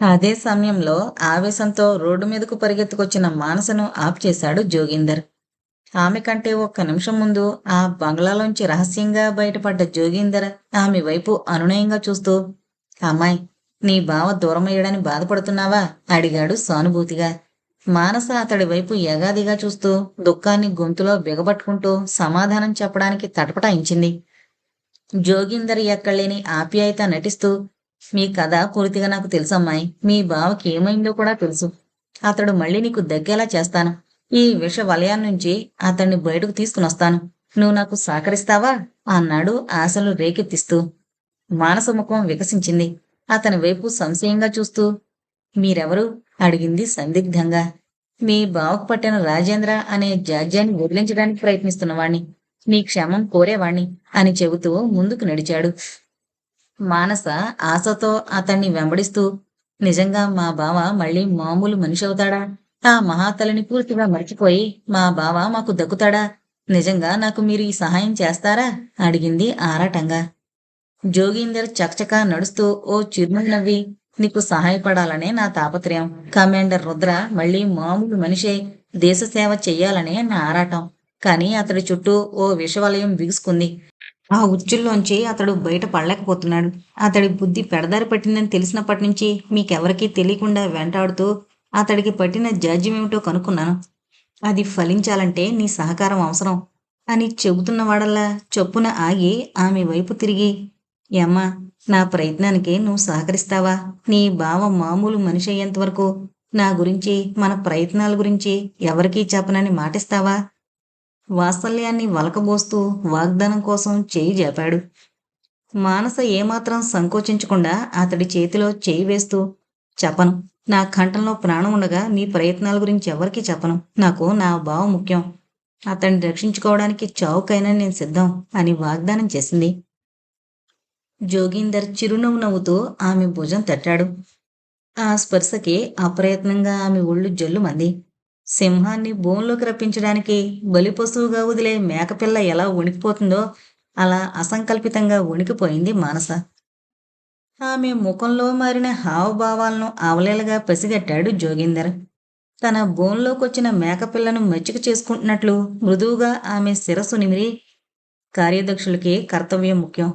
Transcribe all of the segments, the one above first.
అదే సమయంలో ఆవేశంతో రోడ్డు మీదకు పరిగెత్తుకొచ్చిన మానసను ఆప్ చేశాడు జోగిందర్. ఆమె కంటే ఒక్క నిమిషం ముందు ఆ బంగ్లాలోంచి రహస్యంగా బయటపడ్డ జోగీందర్ ఆమె వైపు అనునయంగా చూస్తూ అమ్మాయి నీ బావ దూరమయ్యాడని బాధపడుతున్నావా? అడిగాడు సానుభూతిగా. మానస అతడి వైపు యగాదిగా చూస్తూ దుఃఖాన్ని గొంతులో బిగబట్టుకుంటూ సమాధానం చెప్పడానికి తటపటాయించింది. జోగిందర్ ఎక్కడలేని ఆప్యాయత నటిస్తూ మీ కథ పూర్తిగా నాకు తెలుసమ్మాయి. మీ బావకి ఏమైందో కూడా తెలుసు. అతడు మళ్ళీ నీకు దగ్గేలా చేస్తాను. ఈ విష వలయం నుంచి అతన్ని బయటకు తీసుకుని వస్తాను నువ్వు నాకు సహకరిస్తావా? అన్నాడు ఆశలు రేకెత్తిస్తూ. మానసముఖం వికసించింది. అతని వైపు సంశయంగా చూస్తూ. మీరెవరు? అడిగింది సందిగ్ధంగా. మీ బావకు పట్టిన రాజేంద్ర అనే జాజ్యాన్ని వదిలించడానికి ప్రయత్నిస్తున్నవాణ్ణి నీ క్షమం కోరేవాణ్ణి అని చెబుతూ ముందుకు నడిచాడు. మానస ఆశతో అతన్ని వెంబడిస్తూ నిజంగా మా బావ మళ్ళీ మామూలు మనిషి అవుతాడా? ఆ మహాతలిని పూర్తిగా మర్చిపోయి మా బావ మాకు దక్కుతాడా? నిజంగా నాకు మీరు ఈ సహాయం చేస్తారా? అడిగింది ఆరాటంగా. జోగీందర్ చకచకా నడుస్తూ ఓ చిరునవ్వు నవ్వి నీకు సహాయపడాలనే నా తాపత్రయం. కమాండర్ రుద్ర మళ్ళీ మామూలు మనిషే దేశ సేవ చెయ్యాలనే నా ఆరాటం. కానీ అతడి చుట్టూ ఓ విషవలయం బిగుసుకుంది ఆ ఉచ్చుల్లోంచి అతడు బయట పడలేకపోతున్నాడు అతడి బుద్ధి పెడదారి పట్టిందని తెలిసినప్పటి నుంచి మీకెవరికీ తెలియకుండా వెంటాడుతూ అతడికి పట్టిన జాజ్యమేమిటో కనుక్కున్నాను. అది ఫలించాలంటే నీ సహకారం అవసరం అని చెబుతున్నవాడల్లా చొప్పున ఆగి ఆమె వైపు తిరిగి యమ్మా నా ప్రయత్నానికి నువ్వు సహకరిస్తావా? నీ బావ మామూలు మనిషి అయ్యేంత వరకు నా గురించి మన ప్రయత్నాల గురించి ఎవరికీ చెప్పనని మాటిస్తావా? వాత్సల్యాన్ని వలకబోస్తూ వాగ్దానం కోసం చేయి జాపాడు. మానస ఏమాత్రం సంకోచించకుండా అతడి చేతిలో చేయి వేస్తూ చెప్పను. నా కంఠంలో ప్రాణం ఉండగా నీ ప్రయత్నాల గురించి ఎవరికీ చెప్పను. నాకు నా భావం ముఖ్యం. అతన్ని రక్షించుకోవడానికి చావుకైనా నేను సిద్ధం అని వాగ్దానం చేసింది. జోగీందర్ చిరునవ్వు నవ్వుతూ ఆమె భుజం తట్టాడు. ఆ స్పర్శకి అప్రయత్నంగా ఆమె ఒళ్ళు జల్లుమంది సింహాన్ని భూమిలోకి రప్పించడానికి బలిపశువుగా వదిలే మేకపిల్ల ఎలా వణికిపోతుందో అలా అసంకల్పితంగా వణికిపోయింది మానస. ఆమె ముఖంలో మారిన హావభావాలను అవలేలగా పసిగట్టాడు జోగిందర్. తన బోన్లోకొచ్చిన మేకపిల్లను మెచ్చుకు చేసుకుంటున్నట్లు మృదువుగా ఆమె శిరస్సు నిమిరి కార్యదక్షులకి కర్తవ్యం ముఖ్యం.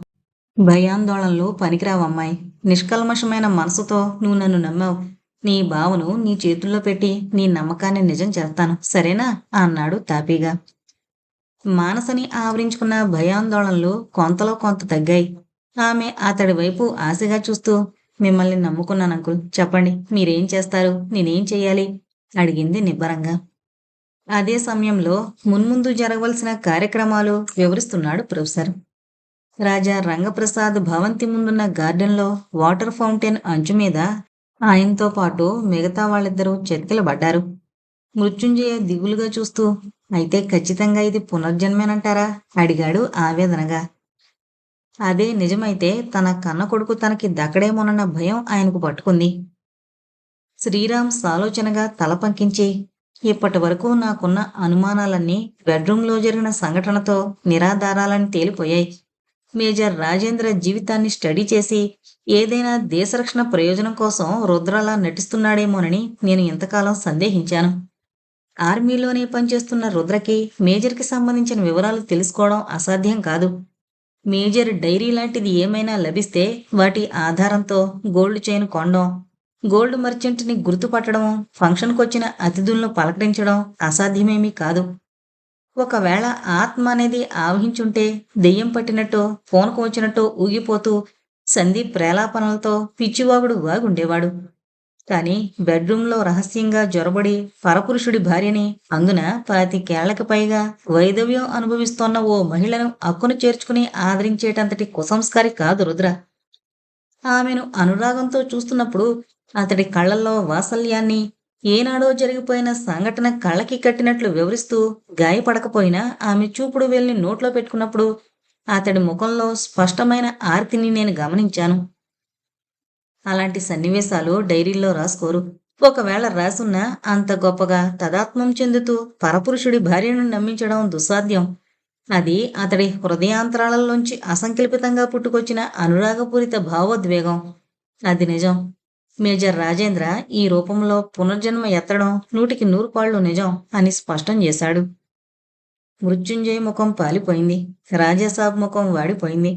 భయాందోళనలు పనికిరావమ్మాయి నిష్కల్మషమైన మనసుతో నువ్వు నన్ను నమ్మావు. నీ భావను నీ చేతుల్లో పెట్టి నీ నమ్మకాన్ని నిజం చేస్తాను. సరేనా? అన్నాడు తాపీగా. మానసని ఆవరించుకున్న భయాందోళనలు కొంతలో కొంత తగ్గాయి. ఆమె అతడి వైపు ఆశగా చూస్తూ మిమ్మల్ని నమ్ముకున్నాను అంకుల్. చెప్పండి మీరేం చేస్తారు? నేనేం చేయాలి అడిగింది నిబ్బరంగా. అదే సమయంలో మున్ముందు జరగవలసిన కార్యక్రమాలు వివరిస్తున్నాడు ప్రొఫెసర్. రాజా రంగప్రసాద్ భవంతి ముందున్న గార్డెన్లో వాటర్ ఫౌంటైన్ అంచు మీద ఆయనతో పాటు మిగతా వాళ్ళిద్దరూ పడ్డారు. మృత్యుంజయ దిగులుగా చూస్తూ అయితే ఖచ్చితంగా ఇది పునర్జన్మేనంటారా? అడిగాడు ఆవేదనగా. అదే నిజమైతే తన కన్న కొడుకు తనకి దక్కడేమోనన్న భయం ఆయనకు పట్టుకుంది. శ్రీరామ్ సాలోచనగా తల పంకించి ఇప్పటి వరకు నాకున్న అనుమానాలన్నీ బెడ్రూమ్లో జరిగిన సంఘటనతో నిరాధారాలని తేలిపోయాయి. మేజర్ రాజేంద్ర జీవితాన్ని స్టడీ చేసి ఏదైనా దేశరక్షణ ప్రయోజనం కోసం రుద్రలా నటిస్తున్నాడేమోనని నేను ఇంతకాలం సందేహించాను. ఆర్మీలోనే పనిచేస్తున్న రుద్రకి మేజర్కి సంబంధించిన వివరాలు తెలుసుకోవడం అసాధ్యం కాదు. మేజర్ డైరీ లాంటిది ఏమైనా లభిస్తే వాటి ఆధారంతో గోల్డ్ చైన్ కొనడం గోల్డ్ మర్చెంట్ని గుర్తుపట్టడం ఫంక్షన్కొచ్చిన అతిథులను పలకరించడం అసాధ్యమేమీ కాదు. ఒకవేళ ఆత్మ అనేది ఆవహించుంటే దెయ్యం పట్టినట్టు ఫోన్కు వచ్చినట్టు ఊగిపోతూ సందీప్ ప్రేలాపనలతో పిచ్చివాగుడు వాగుండేవాడు. కాని బెడ్రూంలో రహస్యంగా జొరబడి పరపురుషుడి భార్యని అందున పాతికేళ్ళకు పైగా వైదవ్యం అనుభవిస్తోన్న ఓ మహిళను అక్కును చేర్చుకుని ఆదరించేటంతటి కుసంస్కారి కాదు రుద్ర. ఆమెను అనురాగంతో చూస్తున్నప్పుడు అతడి కళ్ళల్లో వాత్సల్యాన్ని ఏనాడో జరిగిపోయిన సంఘటన కళ్ళకి కట్టినట్లు వివరిస్తూ గాయపడకపోయినా ఆమె చూపుడు వెళ్ళి నోట్లో పెట్టుకున్నప్పుడు అతడి ముఖంలో స్పష్టమైన ఆర్తిని నేను గమనించాను. అలాంటి సన్నివేశాలు డైరీల్లో రాసుకోరు. ఒకవేళ రాసున్నా అంత గొప్పగా తదాత్మం చెందుతూ పరపురుషుడి భార్యను నమ్మించడం దుస్సాధ్యం. అది అతడి హృదయాంతరాలలోంచి అసంకల్పితంగా పుట్టుకొచ్చిన అనురాగపూరిత భావోద్వేగం. అది నిజం. మేజర్ రాజేంద్ర ఈ రూపంలో పునర్జన్మ ఎత్తడం నూటికి నూరు పాళ్ళు నిజం అని స్పష్టం చేశాడు. మృత్యుంజయ ముఖం పాలిపోయింది. రాజాసాబ్ ముఖం వాడిపోయింది.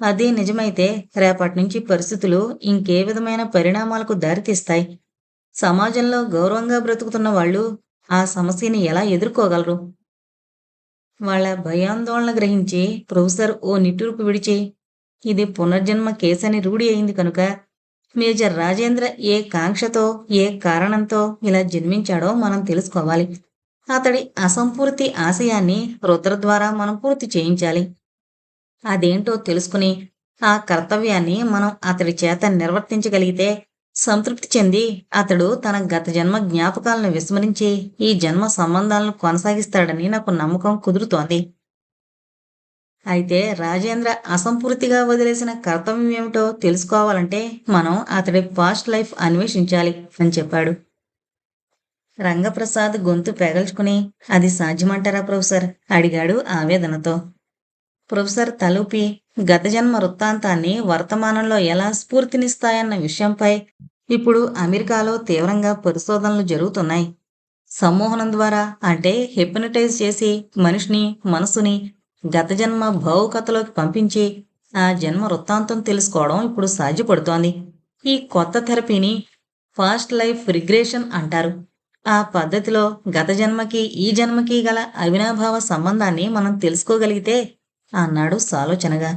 అదే నిజమైతే రేపటి నుంచి పరిస్థితులు ఇంకే విధమైన పరిణామాలకు దారితీస్తాయి. సమాజంలో గౌరవంగా బ్రతుకుతున్న వాళ్ళు ఆ సమస్యని ఎలా ఎదుర్కోగలరు? వాళ్ళ భయాందోళన గ్రహించి ప్రొఫెసర్ ఓ నిట్టూర్పు విడిచి ఇది పునర్జన్మ కేసని రూఢి అయింది కనుక మేజర్ రాజేంద్ర ఏ కాంక్షతో ఏ కారణంతో ఇలా జన్మించాడో మనం తెలుసుకోవాలి. అతడి అసంపూర్తి ఆశయాన్ని రుద్ర ద్వారా మనం పూర్తి చేయించాలి. అదేంటో తెలుసుకుని ఆ కర్తవ్యాన్ని మనం అతడి చేత నిర్వర్తించగలిగితే సంతృప్తి చెంది అతడు తన గత జన్మ జ్ఞాపకాలను విస్మరించి ఈ జన్మ సంబంధాలను కొనసాగిస్తాడని నాకు నమ్మకం కుదురుతోంది. అయితే రాజేంద్ర అసంపూర్తిగా వదిలేసిన కర్తవ్యం ఏమిటో తెలుసుకోవాలంటే మనం అతడి పాస్ట్ లైఫ్ అన్వేషించాలి అని చెప్పాడు. రంగప్రసాద్ గొంతు పెగల్చుకుని అది సాధ్యమంటారా ప్రొఫెసర్? అడిగాడు ఆవేదనతో. ప్రొఫెసర్ తలూపి గత జన్మ వృత్తాంతాన్ని వర్తమానంలో ఎలా స్ఫూర్తినిస్తాయన్న విషయంపై ఇప్పుడు అమెరికాలో తీవ్రంగా పరిశోధనలు జరుగుతున్నాయి. సమ్మోహనం ద్వారా అంటే హిప్నటైజ్ చేసి మనిషిని మనసుని గత జన్మ భావుకథలోకి పంపించి ఆ జన్మ వృత్తాంతం తెలుసుకోవడం ఇప్పుడు సాధ్యపడుతోంది. ఈ కొత్త థెరపీని ఫాస్ట్ లైఫ్ రిగ్రేషన్ అంటారు. ఆ పద్ధతిలో గత జన్మకి ఈ జన్మకి గల అవినాభావ సంబంధాన్ని మనం తెలుసుకోగలిగితే అన్నాడు సాలోచనగా.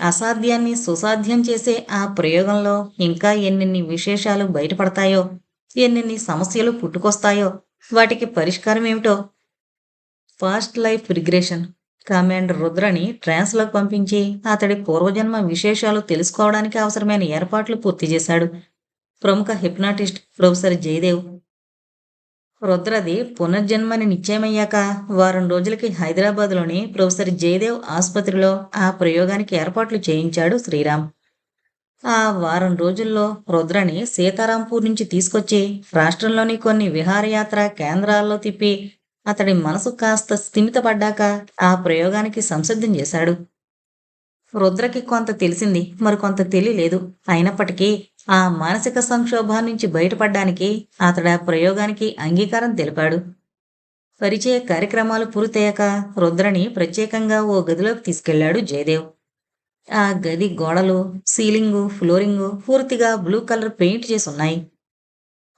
అసాధ్యాన్ని సుసాధ్యం చేసే ఆ ప్రయోగంలో ఇంకా ఎన్నెన్ని విశేషాలు బయటపడతాయో ఎన్నెన్ని సమస్యలు పుట్టుకొస్తాయో వాటికి పరిష్కారం ఏమిటో ఫాస్ట్ లైఫ్ రిగ్రెషన్ కమాండర్ రుద్రని ట్రాన్స్లోకి పంపించి అతడి పూర్వజన్మ విశేషాలు తెలుసుకోవడానికి అవసరమైన ఏర్పాట్లు పూర్తి చేశాడు. ప్రముఖ హిప్నాటిస్ట్ ప్రొఫెసర్ జయదేవ్ రుద్రది పునర్జన్మని నిశ్చయమయ్యాక వారం రోజులకి హైదరాబాద్లోని ప్రొఫెసర్ జయదేవ్ ఆసుపత్రిలో ఆ ప్రయోగానికి ఏర్పాట్లు చేయించాడు శ్రీరామ్. ఆ వారం రోజుల్లో రుద్రని సీతారాంపూర్ నుంచి తీసుకొచ్చి రాష్ట్రంలోని కొన్ని విహారయాత్ర కేంద్రాల్లో తిప్పి అతడి మనసు కాస్త స్థిమితపడ్డాక ఆ ప్రయోగానికి సంసిద్ధం చేశాడు. రుద్రకి కొంత తెలిసింది మరికొంత తెలియలేదు. అయినప్పటికీ ఆ మానసిక సంక్షోభం నుంచి బయటపడ్డానికి అతడు ఆ ప్రయోగానికి అంగీకారం తెలిపాడు. పరిచయ కార్యక్రమాలు పూర్తయ్యాక రుద్రని ప్రత్యేకంగా ఓ గదిలోకి తీసుకెళ్ళాడు జయదేవ్. ఆ గది గోడలు సీలింగు ఫ్లోరింగు పూర్తిగా బ్లూ కలర్ పెయింట్ చేసి ఉన్నాయి.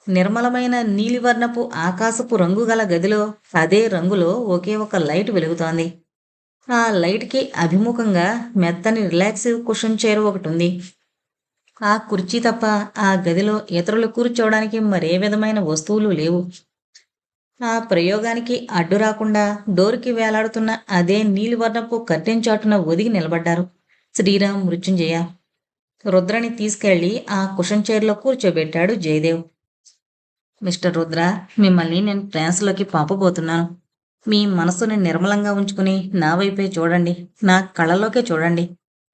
నిర్మలమైన నీలివర్ణపు ఆకాశపు రంగు గల గదిలో అదే రంగులో ఒకే ఒక లైట్ వెలుగుతోంది. ఆ లైట్కి అభిముఖంగా మెత్తని రిలాక్సివ్ కుషన్ చైర్ ఒకటి ఉంది ఆ కుర్చీ తప్ప ఆ గదిలో ఇతరులు కూర్చోవడానికి మరే విధమైన వస్తువులు లేవు. ఆ ప్రయోగానికి అడ్డు రాకుండా డోర్కి వేలాడుతున్న అదే నీలివర్ణపు కర్టెన్ చాటున ఒదిగి నిలబడ్డారు శ్రీరామ్ మృత్యుంజయ. రుద్రని తీసుకెళ్ళి ఆ కుషన్ చైర్లో కూర్చోబెట్టాడు జయదేవ్. మిస్టర్ రుద్ర మిమ్మల్ని నేను ట్రాన్స్లోకి పంపబోతున్నాను. మీ మనసుని నిర్మలంగా ఉంచుకుని నా వైపే చూడండి నా కళ్ళలోకే చూడండి.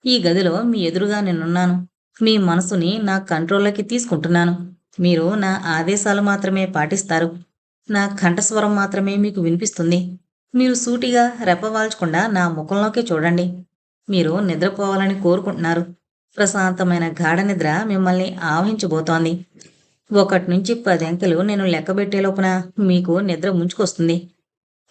ఈ గదిలో మీ ఎదురుగా నేనున్నాను. మీ మనసుని నా కంట్రోల్లోకి తీసుకుంటున్నాను. మీరు నా ఆదేశాలు మాత్రమే పాటిస్తారు. నా కంఠస్వరం మాత్రమే మీకు వినిపిస్తుంది. మీరు సూటిగా రెప్పవాల్చకుండా నా ముఖంలోకే చూడండి. మీరు నిద్రపోవాలని కోరుకుంటున్నారు. ప్రశాంతమైన గాఢ నిద్ర మిమ్మల్ని ఆవహించబోతోంది. ఒకటి నుంచి పది అంకెలు నేను లెక్కబెట్టే లోపున మీకు నిద్ర ముంచుకొస్తుంది.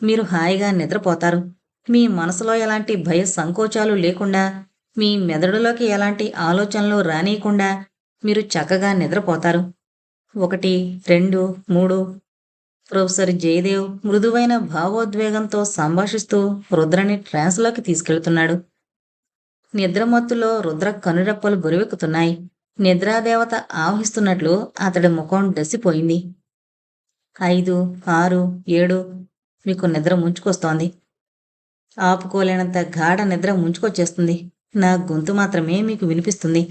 మీరు హాయిగా నిద్రపోతారు. మీ మనసులో ఎలాంటి భయ సంకోచాలు లేకుండా మీ మెదడులోకి ఎలాంటి ఆలోచనలు రానియకుండా మీరు చక్కగా నిద్రపోతారు. ఒకటి రెండు మూడు. ప్రొఫెసర్ జయదేవ్ మృదువైన భావోద్వేగంతో సంభాషిస్తూ రుద్రని ట్రాన్స్లోకి తీసుకెళ్తున్నాడు. నిద్రమత్తులో రుద్ర కనురెప్పలు బురివెక్కుతున్నాయి. నిద్రాదేవత ఆవహిస్తున్నట్లు అతడి ముఖం డసిపోయింది. ఐదు ఆరు ఏడు మీకు నిద్ర ముంచుకొస్తోంది. ఆపుకోలేనంత గాఢ నిద్ర ముంచుకొచ్చేస్తుంది. నా గొంతు మాత్రమే మీకు వినిపిస్తుంది.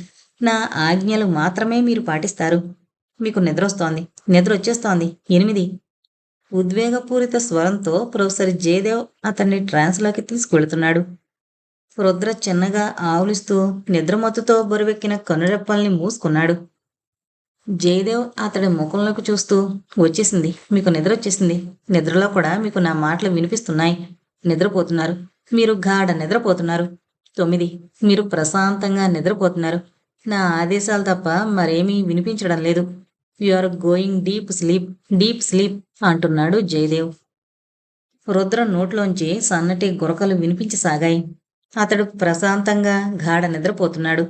నా ఆజ్ఞలు మాత్రమే మీరు పాటిస్తారు. మీకు నిద్ర వస్తోంది నిద్ర వచ్చేస్తోంది ఎనిమిది. ఉద్వేగపూరిత స్వరంతో ప్రొఫెసర్ జయదేవ్ అతన్ని ట్రాన్స్లోకి తీసుకువెళుతున్నాడు. రుద్ర చిన్నగా ఆవులిస్తూ నిద్రమత్తుతో బరువెక్కిన కనురెప్పల్ని మూసుకున్నాడు. జయదేవ్ అతడి ముఖంలోకి చూస్తూ వచ్చేసింది. మీకు నిద్ర వచ్చేసింది. నిద్రలో కూడా మీకు నా మాటలు వినిపిస్తున్నాయి. నిద్రపోతున్నారు. మీరు గాఢ నిద్రపోతున్నారు. తొమ్మిది. మీరు ప్రశాంతంగా నిద్రపోతున్నారు. నా ఆదేశాలు తప్ప మరేమీ వినిపించడం లేదు. You are going deep sleep. Deep sleep అంటున్నాడు జయదేవ్. రుద్ర నోట్లోంచి సన్నటి గురకలు వినిపించసాగాయి. అతడు ప్రశాంతంగా గాఢ నిద్రపోతున్నాడు.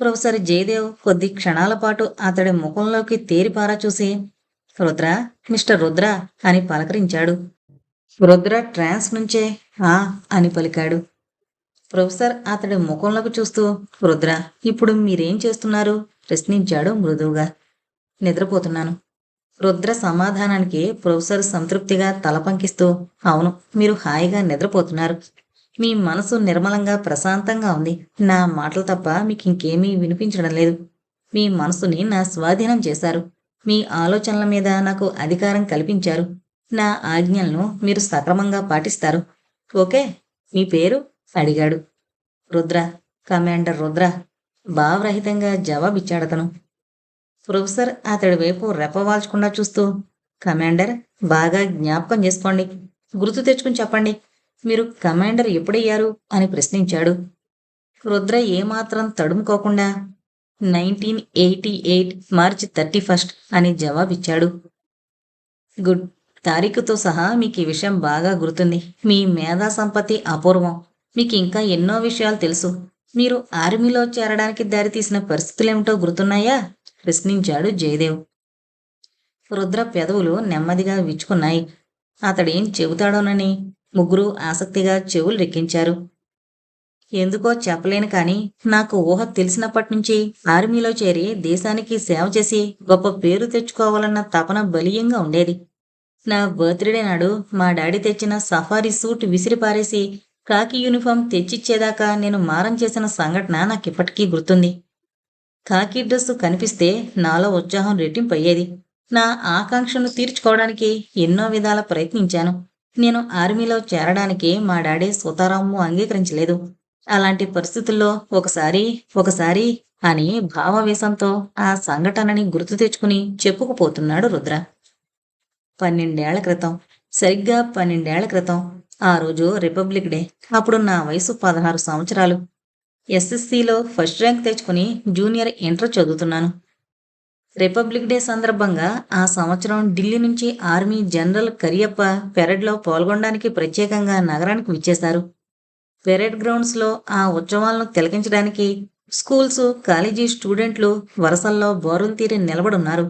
ప్రొఫెసర్ జయదేవ్ కొద్ది క్షణాల పాటు అతడి ముఖంలోకి తేరిపారా చూసి రుద్ర మిస్టర్ రుద్ర అని పలకరించాడు. రుద్ర ట్రాన్స్ నుంచే ఆ అని పలికాడు. ప్రొఫెసర్ అతడి ముఖంలోకి చూస్తూ రుద్ర ఇప్పుడు మీరేం చేస్తున్నారు? ప్రశ్నించాడు మృదువుగా. నిద్రపోతున్నాను. రుద్ర సమాధానానికి ప్రొఫెసర్ సంతృప్తిగా తల పంకిస్తూ అవును మీరు హాయిగా నిద్రపోతున్నారు. మీ మనసు నిర్మలంగా ప్రశాంతంగా ఉంది. నా మాటలు తప్ప మీకు ఇంకేమీ వినిపించడం లేదు. మీ మనసుని నా స్వాధీనం చేశారు. మీ ఆలోచనల మీద నాకు అధికారం కల్పించారు. నా ఆజ్ఞలను మీరు సక్రమంగా పాటిస్తారు. ఓకే మీ పేరు? అడిగాడు. రుద్ర కమాండర్ రుద్ర భావరహితంగా జవాబిచ్చాడతను. ప్రొఫెసర్ అతడి వైపు రెప్పవాల్చకుండా చూస్తూ కమాండర్ బాగా జ్ఞాపకం చేసుకోండి. గుర్తు తెచ్చుకుని చెప్పండి. మీరు కమాండర్ ఎప్పుడయ్యారు అని ప్రశ్నించాడు. రుద్ర ఏమాత్రం తడుముకోకుండా nineteen eighty eight March thirty first అని జవాబిచ్చాడు. గుడ్ తారీఖుతో సహా మీకు ఈ విషయం బాగా గుర్తుంది. మీ మేధా సంపత్తి అపూర్వం. మీకు ఇంకా ఎన్నో విషయాలు తెలుసు. మీరు ఆర్మీలో చేరడానికి దారితీసిన పరిస్థితులేమిటో గుర్తున్నాయా? ప్రశ్నించాడు జయదేవ్. రుద్ర పెదవులు నెమ్మదిగా విచ్చుకున్నాయి. అతడేం చెబుతాడోనని? ముగ్గురు ఆసక్తిగా చెవులు రెక్కించారు ఎందుకో చెప్పలేను కానీ నాకు ఊహ తెలిసినప్పటి నుంచి ఆర్మీలో చేరి దేశానికి సేవ చేసి గొప్ప పేరు తెచ్చుకోవాలన్న తపన బలీయంగా ఉండేది. నా బర్త్డే నాడు మా డాడీ తెచ్చిన సఫారీ సూట్ విసిరిపారేసి కాకి యూనిఫామ్ తెచ్చిచ్చేదాకా నేను మారం చేసిన సంఘటన నాకు ఇప్పటికీ గుర్తుంది. కాకి డ్రెస్సు కనిపిస్తే నాలో ఉత్సాహం రెట్టింపు అయ్యేది నా ఆకాంక్షను తీర్చుకోవడానికి ఎన్నో విధాల ప్రయత్నించాను. నేను ఆర్మీలో చేరడానికి మా డాడీ సుతారాము అంగీకరించలేదు. అలాంటి పరిస్థితుల్లో ఒకసారి ఒకసారి అని భావవేశంతో ఆ సంఘటనని గుర్తు తెచ్చుకుని చెప్పుకుపోతున్నాడు రుద్ర. పన్నెండేళ్ళ క్రితం సరిగ్గా పన్నెండేళ్ళ క్రితం ఆ రోజు రిపబ్లిక్ డే. అప్పుడు నా వయసు పదహారు సంవత్సరాలు. ఎస్ఎస్సిలో ఫస్ట్ ర్యాంక్ తెచ్చుకుని జూనియర్ ఇంటర్ చదువుతున్నాను. రిపబ్లిక్ డే సందర్భంగా ఆ సంవత్సరం ఢిల్లీ నుంచి ఆర్మీ జనరల్ కరియప్ప పెరడ్లో పాల్గొనడానికి ప్రత్యేకంగా నగరానికి విచ్చేశారు. పెరేడ్ గ్రౌండ్స్లో ఆ ఉత్సవాలను తిలకించడానికి స్కూల్స్ కాలేజీ స్టూడెంట్లు వరసల్లో బోరులు తీరి నిలబడున్నారు.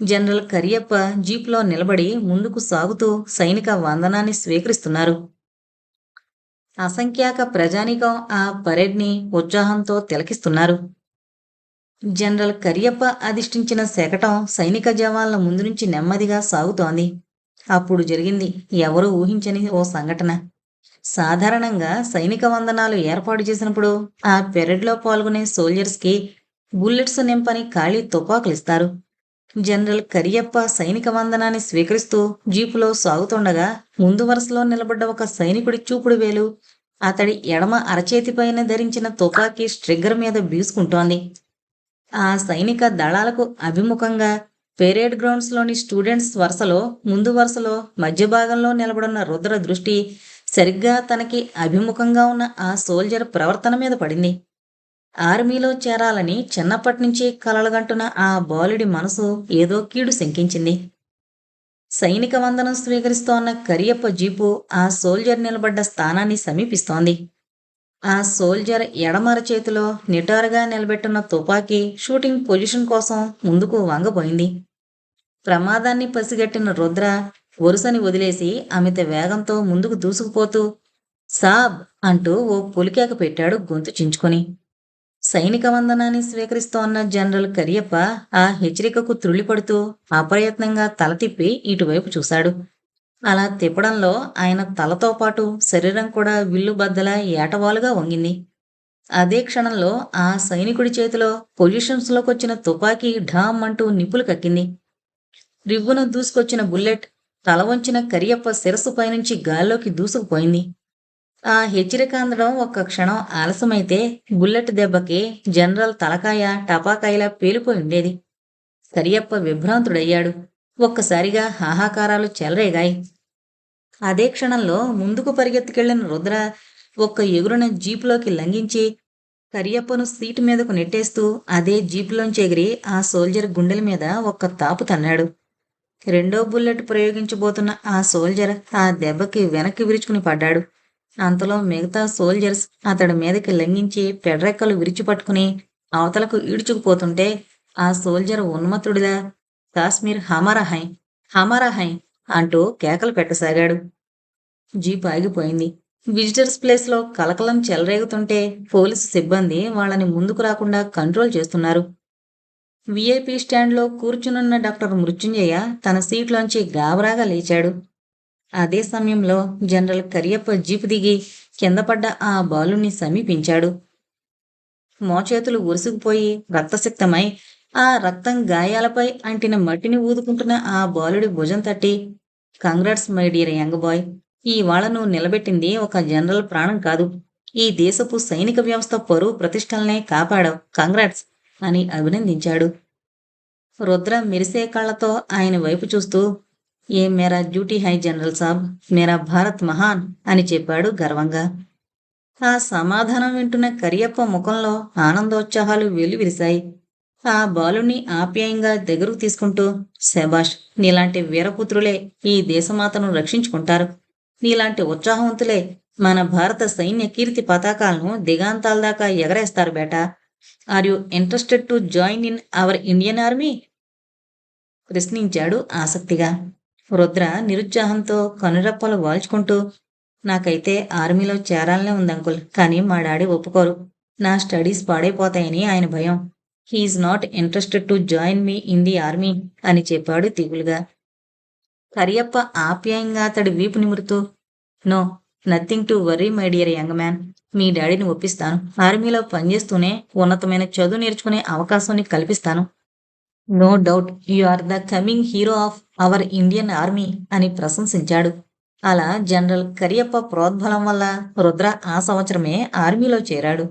జనరల్ కరియప్ప జీప్లో నిలబడి ముందుకు సాగుతూ సైనిక వందనాన్ని స్వీకరిస్తున్నారు. అసంఖ్యాక ప్రజానీకం ఆ పరేడ్ని ఉత్సాహంతో తిలకిస్తున్నారు. జనరల్ కరియప్ప అధిష్ఠించిన శకటం సైనిక జవాన్ల ముందు నుంచి నెమ్మదిగా సాగుతోంది. అప్పుడు జరిగింది ఎవరూ ఊహించని ఓ సంఘటన. సాధారణంగా సైనిక వందనాలు ఏర్పాటు చేసినప్పుడు ఆ పెరడ్లో పాల్గొనే సోల్జర్స్కి బుల్లెట్స్ నింపని ఖాళీ తుపాకులు ఇస్తారు జనరల్ కరియప్ప సైనిక వందనాన్ని స్వీకరిస్తూ జీపులో సాగుతుండగా ముందు వరుసలో నిలబడ్డ ఒక సైనికుడి చూపుడు వేలు అతడి ఎడమ అరచేతిపైన ధరించిన తుపాకీ స్ట్రిగ్గర్ మీద బీసుకుంటోంది. ఆ సైనిక దళాలకు అభిముఖంగా పెరేడ్ గ్రౌండ్స్లోని స్టూడెంట్స్ వరుసలో ముందు వరుసలో మధ్య భాగంలో నిలబడున్న రుద్ర దృష్టి సరిగ్గా తనకి అభిముఖంగా ఉన్న ఆ సోల్జర్ ప్రవర్తన మీద పడింది. ఆర్మీలో చేరాలని చిన్నప్పటి నుంచి కలలుగంటున్న ఆ బాలుడి మనసు ఏదో కీడు శంకించింది. సైనిక వందనం స్వీకరిస్తోన్న కరియప్ప జీపు ఆ సోల్జర్ నిలబడ్డ స్థానాన్ని సమీపిస్తోంది. ఆ సోల్జర్ ఎడమర చేతిలో నిటారుగా నిలబెట్టున్న తుపాకీ షూటింగ్ పొజిషన్ కోసం ముందుకు వంగబోయింది. ప్రమాదాన్ని పసిగట్టిన రుద్ర వరుసని వదిలేసి అమిత వేగంతో ముందుకు దూసుకుపోతూ సాబ్ అంటూ ఓ పులికేక పెట్టాడు గొంతు చించుకొని. సైనిక వందనాన్ని స్వీకరిస్తోన్న జనరల్ కరియప్ప ఆ హెచ్చరికకు త్రుళ్ళిపడుతూ అప్రయత్నంగా తల తిప్పి ఇటువైపు చూశాడు. అలా తిప్పడంలో ఆయన తలతో పాటు శరీరం కూడా విల్లు బద్దలా ఏటవాలుగా వంగింది. అదే క్షణంలో ఆ సైనికుడి చేతిలో పొజిషన్స్లోకి వచ్చిన తుపాకీ ఢామ్ అంటూ నిప్పులు కక్కింది. రివ్వున దూసుకొచ్చిన బుల్లెట్ తల వంచిన కరియప్ప శిరస్సు పైనుంచి గాల్లోకి దూసుకుపోయింది. ఆ హెచ్చరిక అందడం ఒక్క క్షణం ఆలస్యమైతే బుల్లెట్ దెబ్బకి జనరల్ తలకాయ టపాకాయలా పేలిపోయి ఉండేది. కరియప్ప విభ్రాంతుడయ్యాడు. ఒక్కసారిగా హాహాకారాలు చెలరేగాయి. అదే క్షణంలో ముందుకు పరిగెత్తుకెళ్ళిన రుద్ర ఒక్క ఎగురున జీపులోకి లంఘించి కరియప్పను సీటు మీదకు నెట్టేస్తూ అదే జీపులోంచి ఎగిరి ఆ సోల్జర్ గుండెల మీద ఒక్క తాపు తన్నాడు. రెండో బుల్లెట్ ప్రయోగించబోతున్న ఆ సోల్జర్ ఆ దెబ్బకి వెనక్కి విరుచుకుని పడ్డాడు. అంతలో మిగతా సోల్జర్స్ అతడి మీదకి లంఘించి పెడ్రెక్కలు విరిచిపట్టుకుని అవతలకు ఈడ్చుకుపోతుంటే ఆ సోల్జర్ ఉన్మత్తుడిలా కాశ్మీర్ హమారా హై హమారా హై అంటూ కేకలు పెట్టసాగాడు. జీప్ ఆగిపోయింది. విజిటర్స్ ప్లేస్లో కలకలం చెలరేగుతుంటే పోలీసు సిబ్బంది వాళ్ళని ముందుకు రాకుండా కంట్రోల్ చేస్తున్నారు. విఐపి స్టాండ్లో కూర్చునున్న డాక్టర్ మృత్యుంజయ తన సీట్లోంచి గాబరాగా లేచాడు. అదే సమయంలో జనరల్ కరియప్ప జీపు దిగి కింద పడ్డ ఆ బాలుని సమీపించాడు. మోచేతులు ఉరుసుకుపోయి రక్తసిక్తమై ఆ రక్తం గాయాలపై అంటిన మట్టిని ఊదుకుంటున్న ఆ బాలుడి భుజం తట్టి congrats my dear young boy. ఈ నువ్వు నిలబెట్టింది ఒక జనరల్ ప్రాణం కాదు. ఈ దేశపు సైనిక వ్యవస్థ పరువు ప్రతిష్టలనే కాపాడావు. కంగ్రాట్స్ అని అభినందించాడు. రుద్ర మెరిసే కళ్ళతో ఆయన వైపు చూస్తూ ఏ మేరా డ్యూటీ హై జనరల్ సాబ్. మేరా భారత్ మహాన్ అని చెప్పాడు గర్వంగా. ఆ సమాధానం వింటున్న కరియప్ప ముఖంలో ఆనందోత్సాహాలు వెలువిరిశాయి ఆ బాలుని ఆప్యాయంగా దగ్గరకు తీసుకుంటూ శబాష్ నీలాంటి వీరపుత్రులే ఈ దేశమాతను రక్షించుకుంటారు. నీలాంటి ఉత్సాహవంతులే మన భారత సైన్య కీర్తి పతాకాలను దిగాంతాల దాకా ఎగరేస్తారు బేటా. Are you interested to join in our Indian army ప్రశ్నించాడు ఆసక్తిగా. రుద్ర నిరుత్సాహంతో కనురెప్పలు వాల్చుకుంటూ నాకైతే ఆర్మీలో చేరాలనే ఉంది అంకుల్. కానీ మా డాడీ ఒప్పుకోరు. నా స్టడీస్ పాడైపోతాయని ఆయన భయం. He is not interested to join me in the army అని చెప్పాడు తీగులుగా కరియప్ప ఆప్యాయంగా అతడి వీపు నిమురుతూ no nothing to worry my dear young man. మీ డాడీని ఒప్పిస్తాను. ఆర్మీలో పనిచేస్తూనే ఉన్నతమైన చదువు నేర్చుకునే అవకాశాన్ని కల్పిస్తాను. No doubt you are the coming hero of our Indian army అని ప్రశంసించాడు. అలా జనరల్ కరియప్ప ప్రోద్బలం వల్ల రుద్ర ఆ సంవత్సరమే ఆర్మీలో చేరాడు.